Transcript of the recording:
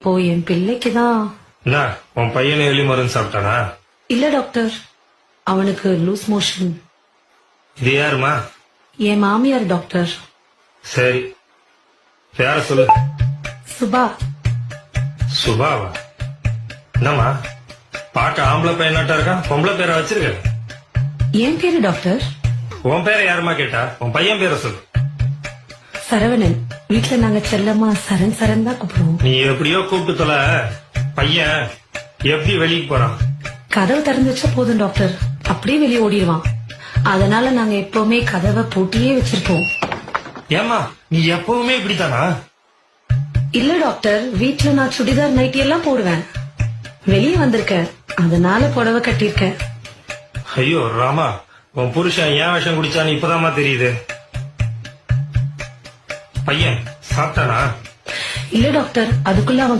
இப்போ என் பிள்ளைக்கு தான் என்ன உன் பையனை எலி மருந்து சாப்பிட்டானா? இல்ல டாக்டர். அவனுக்கு லூஸ் மோஷன். இது யாருமா என் மாமியார் டாக்டர். சரி. பேர சொல்லு? சுபா. சுபாவா? என்னம்மா? பார்க்க ஆம்பளை பையனாட்டா இருக்கான் பொம்பளை பேரை வச்சிருக்க. என் பேரு டாக்டர்? உன் பேரை யாருமா கேட்டா? உன் பையன் பேரை சொல்லு. சரவணன். வீட்ல நாங்க செல்லமா? சரண் சரண் தான் கூப்பிடுவோம். நீ எப்படியோ கூப்பிட்டு தொலை. பையன் எப்படி வெளியே போறான்? கதவு திறந்து வச்சா போதும் டாக்டர். அப்படியே வெளியே ஓடிடுவான். அதனால நாங்க எப்பவுமே கதவை பூட்டியே வச்சிருப்போம். ஏமா நீ எப்பவுமே இப்படித்தானா? இல்ல டாக்டர். வீட்ல நான் சுடிதார் நைட்டி எல்லாம் போடுவேன். வெளியே வந்திருக்கேன் அதனால புடவை கட்டியிருக்கேன் ஐயோ ராமா உன் புருஷன் ஏன் விஷம் குடிச்சான்னு இப்பதாம்மா தெரியுது. பையன் சாப்பிட்டானா? இல்ல டாக்டர். அதுக்குள்ள அவன்